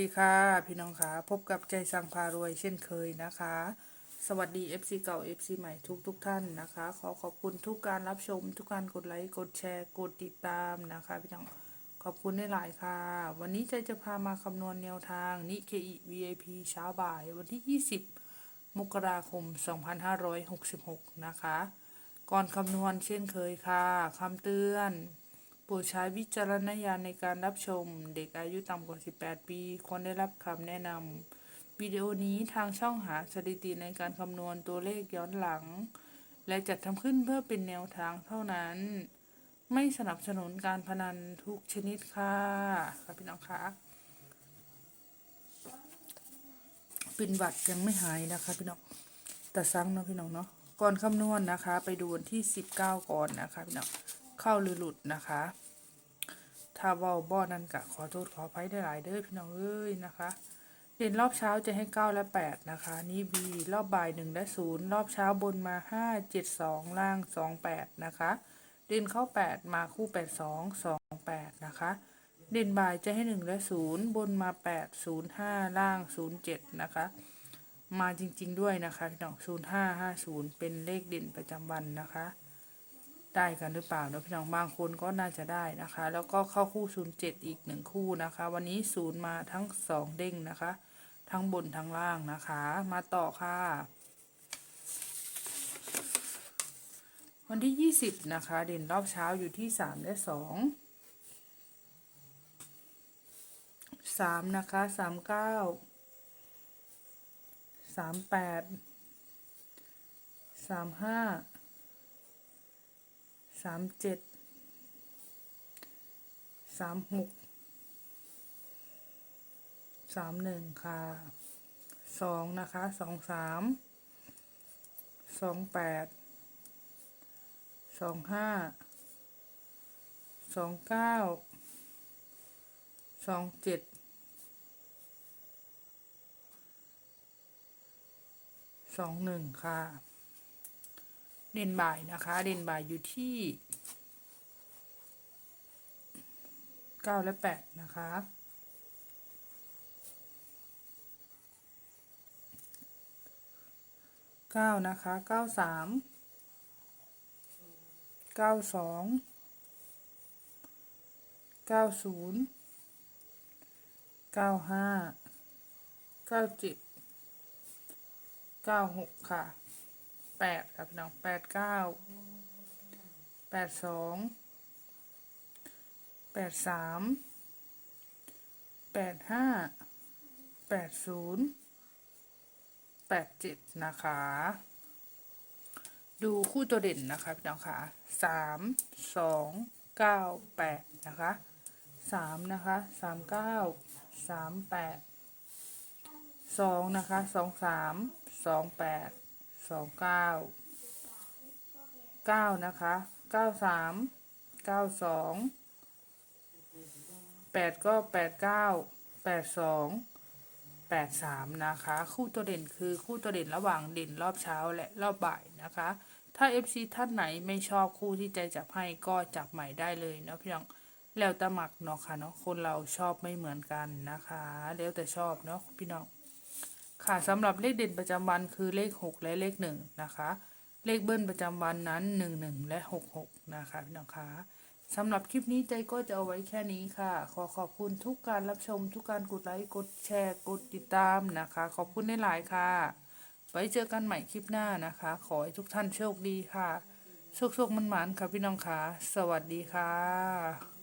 ดีค่ะ พี่น้องค่ะ พบกับใจสังพารวยเช่นเคยนะคะ สวัสดี FC เก่า FC ใหม่ทุกทุกท่านนะคะ ขอขอบคุณทุกการรับชม ทุกการกดไลค์ กดแชร์ กดติดตามนะคะ พี่น้อง ขอบคุณได้หลายค่ะ วันนี้ใจจะพามาคำนวณแนวทางนิเคอิ VIP เช้าบ่าย วันที่ 20 มกราคม 2566 นะคะ ก่อนคำนวณเช่นเคยค่ะคำเตือน โปรดใช้วิจารณญาณในการรับชม เด็กอายุต่ำกว่า 18 ปี ควรได้รับคำแนะนำวิดีโอนี้ทางช่องหาสถิติในการคำนวณตัวเลขย้อนหลัง และจัดทำขึ้นเพื่อเป็นแนวทางเท่านั้น ไม่สนับสนุนการพนันทุกชนิดค่ะค่ะพี่น้องคะเป็นหวัดยังไม่หายนะคะพี่น้องแต่ซังเนาะพี่น้องเนาะก่อนคำนวณนะคะ ไปดูวันที่ 19 ก่อนนะคะพี่น้องเข้าหรือหลุดนะคะ ถ้าเว่าบ่อนั้นกะขอโทษขออภัยได้หลายเด้อพี่น้องเอ้ยนะคะเด่นรอบเช้าจะให้9และ8นะคะ นี่ B รอบบ่าย1และ0รอบเช้าบนมา5 7 2ล่าง2 8นะคะเด่นเข้า8มาคู่8 2 2 8นะคะเด่นบ่ายจะให้1และ0บนมา8 0 5ล่าง0 7นย์เจ็ดนะคะมาจริง ๆ ด้วยนะคะพี่น้อง0 5 5 0เป็นเลขเด่นประจำวันนะคะ ได้กันหรือเปล่าเนาะพี่น้องบางคนก็น่าจะได้นะคะ แล้วก็เข้าคู่07อีกหนึ่งคู่นะคะ วันนี้ศูนย์มาทั้งสองเด้งนะคะ ทั้งบนทั้งล่างนะคะ มาต่อค่ะ วันที่20นะคะ เด่นรอบเช้าอยู่ที่3และ2 3นะคะ39 38 35สามแปดสามห้าามเจ็ดสามหกสามหนึ่งค่ะสองนะคะสองสามสองแปดสองห้าสองเก้าสองเจ็ดสองหนึ่งค่ะ เดนบ่ายนะคะเดนบ่ายอยู่ที่เก้าและแปดนะคะเก้านะคะเก้าสามเก้าสองเก้าศูนย์เก้าห้าเก้าเจ็ดเก้าหกค่ะ แปดครับพี่น้องแปดเก้าแปดสองแปดสามแปดห้าแปดศูนย์แปดเจ็ดนะคะ ดูคู่ตัวเด่นนะคะพี่น้องค่ะสามสองเก้าแปดนะคะสามนะคะสามเก้าสามแปดสองนะคะสองสามสองแปด สองเก้าเก้านะคะเก้าสามเก้าสองแปดก็แปดเก้าแปดสองแปดสามนะคะ คู่ตัวเด่นคือคู่ตัวเด่นระหว่างเด่นรอบเช้าและรอบบ่ายนะคะ ถ้า FC ท่านไหนไม่ชอบคู่ที่ใจจับให้ก็จับใหม่ได้เลยเนาะพี่น้องแล้วแต่หมักเนาะค่ะเนาะคนเราชอบไม่เหมือนกันนะคะ แล้วแต่ชอบเนาะพี่น้อง ค่ะสำหรับเลขเด่นประจำวันคือเลข 6 และเลข1นะคะเลขเบิ้ลประจำวันนั้น 1 1 และ 6 6 นะคะพี่น้องคะสำหรับคลิปนี้ใจก็จะเอาไว้แค่นี้ค่ะ ขอขอบคุณทุกการรับชม ทุกการกดไลค์กดแชร์กดติดตามนะคะ ขอบคุณได้หลายค่ะ ไว้เจอกันใหม่คลิปหน้านะคะ ขอให้ทุกท่านโชคดีค่ะ โชคโชคมันหมานค่ะพี่น้องคะสวัสดีค่ะ